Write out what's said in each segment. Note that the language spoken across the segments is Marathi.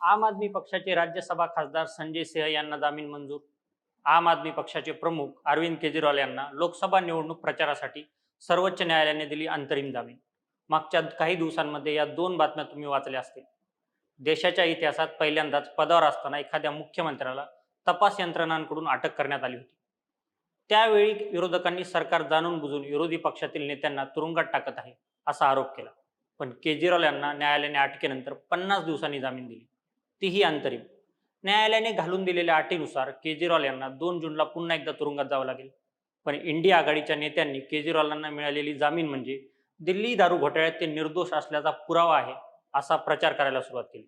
आम आदमी पक्षाचे राज्यसभा खासदार संजय सिंह यांना जामीन मंजूर. आम आदमी पक्षाचे प्रमुख अरविंद केजरीवाल यांना लोकसभा निवडणूक प्रचारासाठी सर्वोच्च न्यायालयाने दिली अंतरिम जामीन. मागच्या काही दिवसांमध्ये या दोन बातम्या तुम्ही वाचल्या असतील. देशाच्या इतिहासात पहिल्यांदाच पदावर असताना एखाद्या मुख्यमंत्र्याला तपास यंत्रणांकडून अटक करण्यात आली होती. त्यावेळी विरोधकांनी सरकार जाणून बुजून विरोधी पक्षातील नेत्यांना तुरुंगात टाकत आहे असा आरोप केला. पण केजरीवाल यांना न्यायालयाने अटकेनंतर पन्नास दिवसांनी जामीन दिली. तीही अंतरिम. न्यायालयाने घालून दिलेल्या अटीनुसार केजरीवाल यांना दोन जूनला पुन्हा एकदा तुरुंगात जावं लागेल. पण इंडिया आघाडीच्या नेत्यांनी केजरीवालांना मिळालेली जामीन म्हणजे दिल्ली दारू घोटाळ्यात ते निर्दोष असल्याचा पुरावा आहे असा प्रचार करायला सुरुवात केली.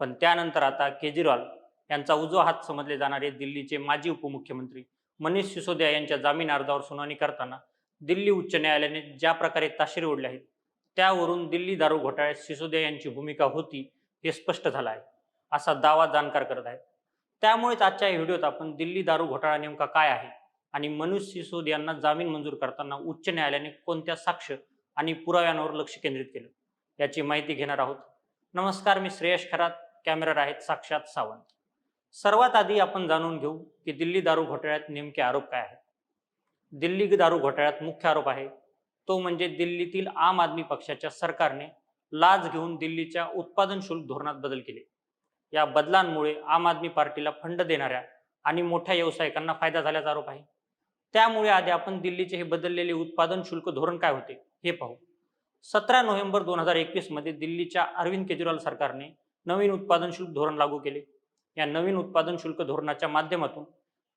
पण त्यानंतर आता केजरीवाल यांचा उजवा हात समजले जाणारे दिल्लीचे माजी उपमुख्यमंत्री मनीष सिसोदिया यांच्या जामीन अर्जावर सुनावणी करताना दिल्ली उच्च न्यायालयाने ज्या प्रकारे ताशेरे ओढले आहेत त्यावरून दिल्ली दारू घोटाळ्यात सिसोदिया यांची भूमिका होती हे स्पष्ट झालं आहे. असा दावा जाणकार करत आहेत. त्यामुळेच आजच्या या व्हिडिओत आपण दिल्ली दारू घोटाळा नेमका काय आहे आणि मनुष्य सिसोदियांना जामीन मंजूर करताना उच्च न्यायालयाने कोणत्या साक्ष आणि पुराव्यांवर लक्ष केंद्रित केलं? याची माहिती घेणार आहोत. नमस्कार मी श्रेयश खरात. कॅमेरार आहेत साक्षात सावंत. सर्वात आधी आपण जाणून घेऊ की दिल्ली दारू घोटाळ्यात नेमके आरोप काय आहेत. दिल्ली दारू घोटाळ्यात मुख्य आरोप आहे. तो म्हणजे दिल्लीतील आम आदमी पक्षाच्या सरकारने लाच घेऊन दिल्लीच्या उत्पादन शुल्क धोरणात बदल केले. या बदलांमुळे आम आदमी पार्टीला फंड देणाऱ्या आणि मोठ्या व्यावसायिकांना फायदा झाल्याचा आरोप आहे. त्यामुळे आधी आपण दिल्लीचे हे बदललेले उत्पादन शुल्क धोरण काय होते हे पाहू. सतरा नोव्हेंबर दोन हजार एकवीसमध्ये दिल्लीच्या अरविंद केजरीवाल सरकारने नवीन उत्पादन शुल्क धोरण लागू केले. या नवीन उत्पादन शुल्क धोरणाच्या माध्यमातून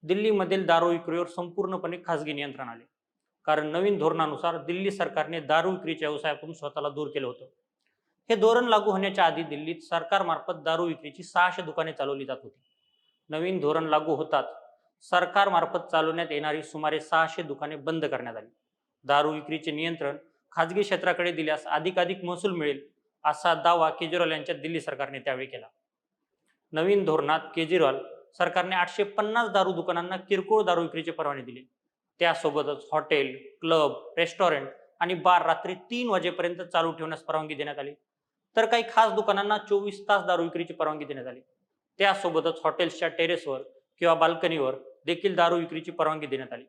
दिल्लीमधील दारू विक्रीवर संपूर्णपणे खासगी नियंत्रण आले. कारण नवीन धोरणानुसार दिल्ली सरकारने दारू विक्रीच्या व्यवसायातून स्वतःला दूर केलं होतं. हे धोरण लागू होण्याच्या आधी दिल्लीत सरकारमार्फत दारू विक्रीची सहाशे दुकाने चालवली जात होती. नवीन धोरण लागू होताच सरकारमार्फत चालवण्यात येणारी सुमारे सहाशे दुकाने बंद करण्यात आली. दारू विक्रीचे नियंत्रण खाजगी क्षेत्राकडे दिल्यास अधिकाधिक महसूल मिळेल असा दावा केजरीवाल यांच्या दिल्ली सरकारने त्यावेळी केला. नवीन धोरणात केजरीवाल सरकारने आठशे पन्नास दारू दुकानांना किरकोळ दारू विक्रीचे परवाने दिले. त्यासोबतच हॉटेल क्लब रेस्टॉरंट आणि बार रात्री तीन वाजेपर्यंत चालू ठेवण्यास परवानगी देण्यात आली. तर काही खास दुकानांना चोवीस तास दारू विक्रीची परवानगी देण्यात आली. त्यासोबतच हॉटेल्सच्या टेरेसवर किंवा बाल्कनीवर देखील दारू विक्रीची परवानगी देण्यात आली.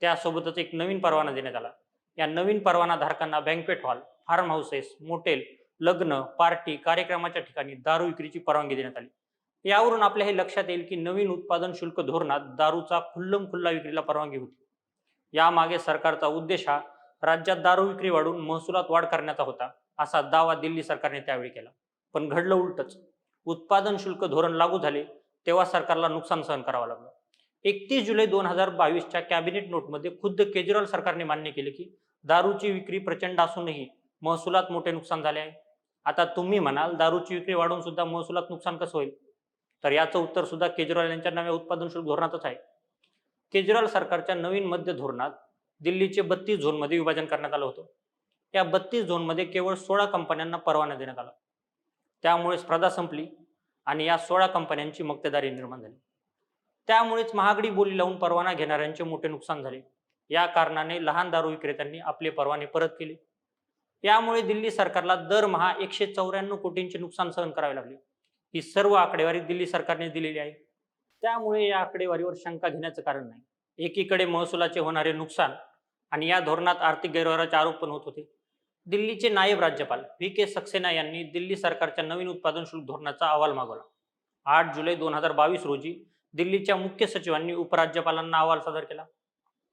त्यासोबतच एक नवीन परवाना देण्यात आला. या नवीन परवाना धारकांना banquet hall farm houses motel लग्न पार्टी कार्यक्रमाच्या ठिकाणी दारू विक्रीची परवानगी देण्यात आली. यावरून आपल्या हे लक्षात येईल की नवीन उत्पादन शुल्क धोरणात दारूचा खुल्लम खुल्ला विक्रीला परवानगी होती. यामागे सरकारचा उद्देश हा राज्यात दारू विक्री वाढून महसुलात वाढ करण्याचा होता. असा दावा दिल्ली सरकारने त्यावेळी केला. पण घडलं उलटच. उत्पादन शुल्क धोरण लागू झाले तेव्हा सरकारला नुकसान सहन करावं लागलं. एकतीस जुलै दोन हजार बावीसच्या कॅबिनेट नोटमध्ये खुद्द केजरीवाल सरकारने मान्य केले की दारूची विक्री प्रचंड असूनही महसुलात मोठे नुकसान झाले आहे. आता तुम्ही म्हणाल दारूची विक्री वाढून सुद्धा महसुलात नुकसान कसं होईल? तर याचं उत्तर सुद्धा केजरीवाल यांच्या नव्या उत्पादन शुल्क धोरणातच आहे. केजरीवाल सरकारच्या नवीन मध्य धोरणात दिल्लीचे बत्तीस झोनमध्ये विभाजन करण्यात आलं होतं. या बत्तीस झोनमध्ये केवळ सोळा कंपन्यांना परवाना देण्यात आला. त्यामुळे स्पर्धा संपली आणि या सोळा कंपन्यांची मक्तेदारी निर्माण झाली. त्यामुळेच महागडी बोली लावून परवाना घेणाऱ्यांचे मोठे नुकसान झाले. या कारणाने लहान दारू विक्रेत्यांनी आपले परवाने परत केले. यामुळे दिल्ली सरकारला दरमहा एकशे चौऱ्याण्णव कोटींचे नुकसान सहन करावे लागले. ही सर्व आकडेवारी दिल्ली सरकारने दिलेली आहे. त्यामुळे या आकडेवारीवर शंका घेण्याचं कारण नाही. एकीकडे महसुलाचे होणारे नुकसान आणि या धोरणात आर्थिक गैरव्यवहाराचे आरोप पण होत होते. दिल्लीचे नायब राज्यपाल व्ही के सक्सेना यांनी दिल्ली सरकारच्या नवीन उत्पादन शुल्क धोरणाचा अहवाल मागवला. आठ जुलै दोन हजार बावीस रोजी दिल्लीच्या मुख्य सचिवांनी उपराज्यपालांना अहवाल सादर केला.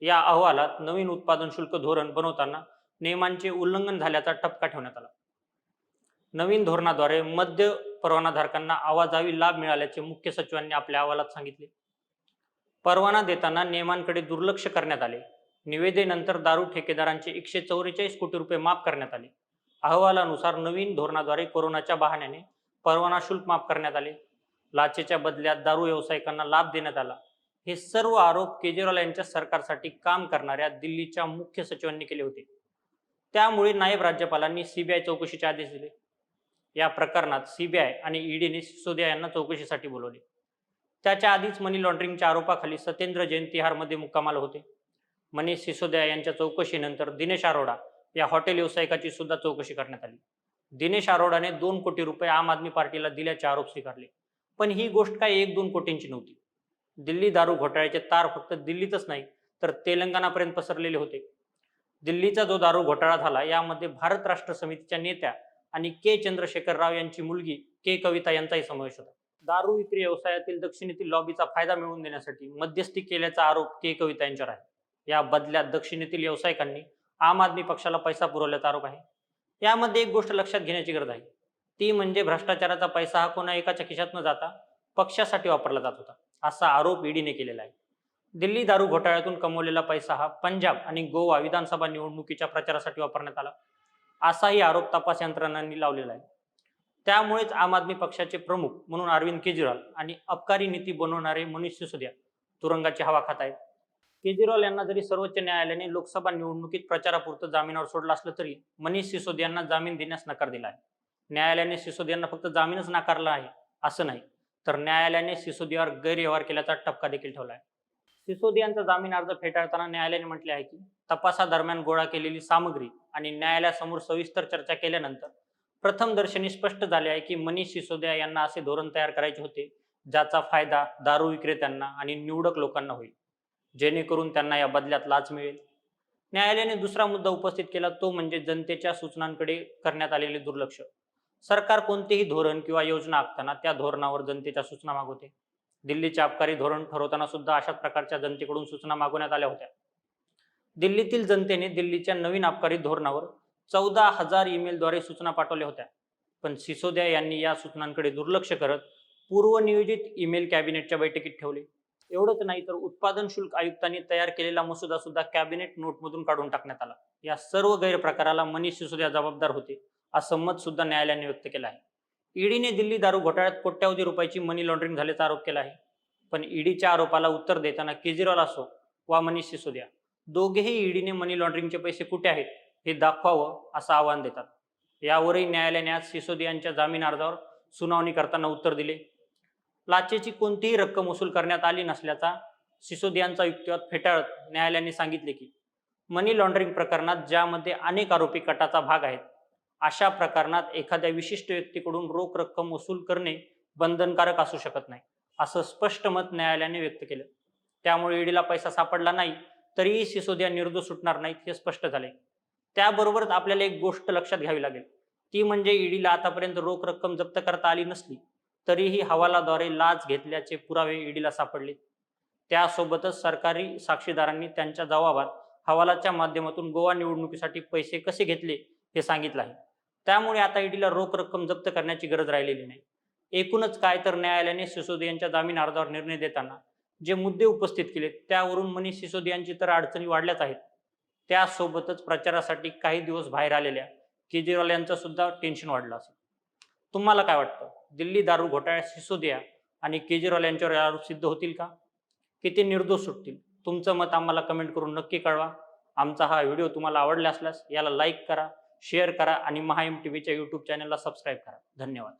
या अहवालात नवीन उत्पादन शुल्क धोरण बनवताना नियमांचे उल्लंघन झाल्याचा ठपका ठेवण्यात आला. नवीन धोरणाद्वारे मध्य परवानाधारकांना आवाजावी लाभ मिळाल्याचे मुख्य सचिवांनी आपल्या अहवालात सांगितले. परवाना देताना नियमांकडे दुर्लक्ष करण्यात आले. निवेदेनंतर दारू ठेकेदारांचे एकशे चौवेचाळीस कोटी रुपये माफ करण्यात आले. अहवालानुसार नवीन धोरणाद्वारे कोरोनाच्या बहाण्याने परवाना शुल्क माफ करण्यात आले. लाचेच्या बदल्यात दारू व्यावसायिकांना लाभ देण्यात आला. हे सर्व आरोप केजरीवाल यांच्या सरकारसाठी काम करणाऱ्या दिल्लीच्या मुख्य सचिवांनी केले होते. त्यामुळे नायब राज्यपालांनी सीबीआय चौकशीचे आदेश दिले. या प्रकरणात सीबीआय आणि ईडीने सिसोदिया यांना चौकशीसाठी बोलवले. त्याच्या आधीच मनी लॉन्ड्रिंगच्या आरोपाखाली सत्येंद्र जैन तिहारमध्ये मुक्कामाला होते. मनीष सिसोदिया यांच्या चौकशीनंतर दिनेश आरोडा या हॉटेल व्यावसायिकाची सुद्धा चौकशी करण्यात आली. दिनेश आरोडाने दोन कोटी रुपये आम आदमी पार्टीला दिल्याचे आरोप स्वीकारले. पण ही गोष्ट काय एक दोन कोटींची नव्हती. दिल्ली दारू घोटाळ्याचे तार फक्त दिल्लीतच नाही तर तेलंगणापर्यंत पसरलेले होते. दिल्लीचा जो दारू घोटाळा झाला यामध्ये भारत राष्ट्र समितीच्या नेत्या आणि के चंद्रशेखर राव यांची मुलगी के कविता यांचाही समावेश होता. दारू विक्री व्यवसायातील दक्षिणेतील लॉबीचा फायदा मिळवून देण्यासाठी मध्यस्थी केल्याचा आरोप के कविता यांच्यावर आहे. या बदल्यात दक्षिणेतील व्यावसायिकांनी आम आदमी पक्षाला पैसा पुरवल्याचा आरोप आहे. यामध्ये एक गोष्ट लक्षात घेण्याची गरज आहे. ती म्हणजे भ्रष्टाचाराचा पैसा हा कोणा एकाच्या खिशात न जाता पक्षासाठी वापरला जात होता असा आरोप ईडीने केलेला आहे. दिल्ली दारू घोटाळ्यातून कमवलेला पैसा हा पंजाब आणि गोवा विधानसभा निवडणुकीच्या प्रचारासाठी वापरण्यात आला असाही आरोप तपास यंत्रणांनी लावलेला आहे. त्यामुळेच आम आदमी पक्षाचे प्रमुख म्हणून अरविंद केजरीवाल आणि अबकारी नीती बनवणारे मनीष सिसोदिया तुरुंगाची हवा खात आहेत. केजरीवाल यांना जरी सर्वोच्च न्यायालयाने लोकसभा निवडणुकीत प्रचारापुरतं जामिनावर सोडलं असलं तरी मनीष सिसोदियांना जामीन देण्यास नकार दिला आहे. न्यायालयाने सिसोदियांना फक्त जामीनच नाकारला आहे असं नाही तर न्यायालयाने सिसोदियावर गैरव्यवहार केल्याचा टपका देखील ठेवला आहे. सिसोदियांचा जामीन अर्ज फेटाळताना न्यायालयाने म्हटले आहे की तपासादरम्यान गोळा केलेली सामग्री आणि न्यायालयासमोर सविस्तर चर्चा केल्यानंतर प्रथम दर्शनी स्पष्ट झाले आहे की मनीष सिसोदिया यांना असे धोरण तयार करायचे होते ज्याचा फायदा दारू विक्रेत्यांना आणि निवडक लोकांना होईल. जेणेकरून त्यांना या बदल्यात लाच मिळेल. न्यायालयाने दुसरा मुद्दा उपस्थित केला तो म्हणजे जनतेच्या सूचनांकडे करण्यात आलेले दुर्लक्ष. सरकार कोणतेही धोरण किंवा योजना आखताना त्या धोरणावर जनतेच्या सूचना मागवते. दिल्लीचे आबकारी धोरण ठरवताना सुद्धा अशाच प्रकारच्या जनतेकडून सूचना मागवण्यात आल्या होत्या. दिल्लीतील जनतेने दिल्लीच्या नवीन आबकारी धोरणावर चौदा हजार ईमेलद्वारे सूचना पाठवल्या होत्या. पण सिसोदिया यांनी या सूचनांकडे दुर्लक्ष करत पूर्वनियोजित ईमेल कॅबिनेटच्या बैठकीत ठेवले. एवढंच नाही तर उत्पादन शुल्क आयुक्तांनी तयार केलेला मसुदा सुद्धा कॅबिनेट नोटमधून काढून टाकण्यात आला. या सर्व गैरप्रकाराला मनीष सिसोदिया जबाबदार होते असं मत सुद्धा न्यायालयाने व्यक्त केलं आहे. ईडीने दिल्ली दारू घोटाळ्यात कोट्यावधी रुपयाची मनी लॉन्ड्रिंग झाल्याचा आरोप केला आहे. पण ईडीच्या आरोपाला उत्तर देताना केजरीवाल असो वा मनीष सिसोदिया दोघेही ईडीने मनी लॉन्ड्रिंगचे पैसे कुठे आहेत हे दाखवावं असं आवाहन देतात. यावरही न्यायालयाने आज सिसोदियांच्या जामीन अर्जावर सुनावणी करताना उत्तर दिले. लाचेची कोणतीही रक्कम वसूल करण्यात आली नसल्याचा सिसोदियांचा युक्तिवाद फेटाळत न्यायालयाने सांगितले की मनी लॉन्ड्रिंग प्रकरणात ज्यामध्ये अनेक आरोपी कटाचा भाग आहेत अशा प्रकरणात एखाद्या विशिष्ट व्यक्तीकडून रोख रक्कम वसूल करणे बंधनकारक असू शकत नाही असं स्पष्ट मत न्यायालयाने व्यक्त केलं. त्यामुळे ईडीला पैसा सापडला नाही तरीही सिसोदिया निर्दोष सुटणार नाहीत हे स्पष्ट झाले. त्याबरोबरच आपल्याला एक गोष्ट लक्षात घ्यावी लागेल ती म्हणजे ईडीला आतापर्यंत रोख रक्कम जप्त करता आली नसली तरीही हवालाद्वारे लाच घेतल्याचे पुरावे ईडीला सापडले. त्यासोबतच सरकारी साक्षीदारांनी त्यांच्या जबाबात हवालाच्या माध्यमातून गोवा निवडणुकीसाठी पैसे कसे घेतले हे सांगितलं आहे. त्यामुळे आता ईडीला रोख रक्कम जप्त करण्याची गरज राहिलेली नाही. एकूणच काय तर न्यायालयाने सिसोदियांच्या जामीन अर्जावर निर्णय देताना जे मुद्दे उपस्थित केले त्यावरून मनीष सिसोदियांची तर अडचणी वाढल्याच आहेत. त्यासोबतच प्रचारासाठी काही दिवस बाहेर आलेल्या केजरीवाल यांचं सुद्धा टेन्शन वाढलं असेल. तुम्हाला काय वाटतं? दिल्ली दारू घोटाळ्यात सिसोदिया आणि केजरीवाल यांच्यावर आरोप सिद्ध होतील का? किती निर्दोष सुटतील? तुमचं मत आम्हाला कमेंट करून नक्की कळवा. आमचा हा व्हिडिओ तुम्हाला आवडला असल्यास याला लाईक करा शेअर करा आणि महा एम टी व्हीच्या यूट्यूब चॅनलला सबस्क्राईब करा. धन्यवाद.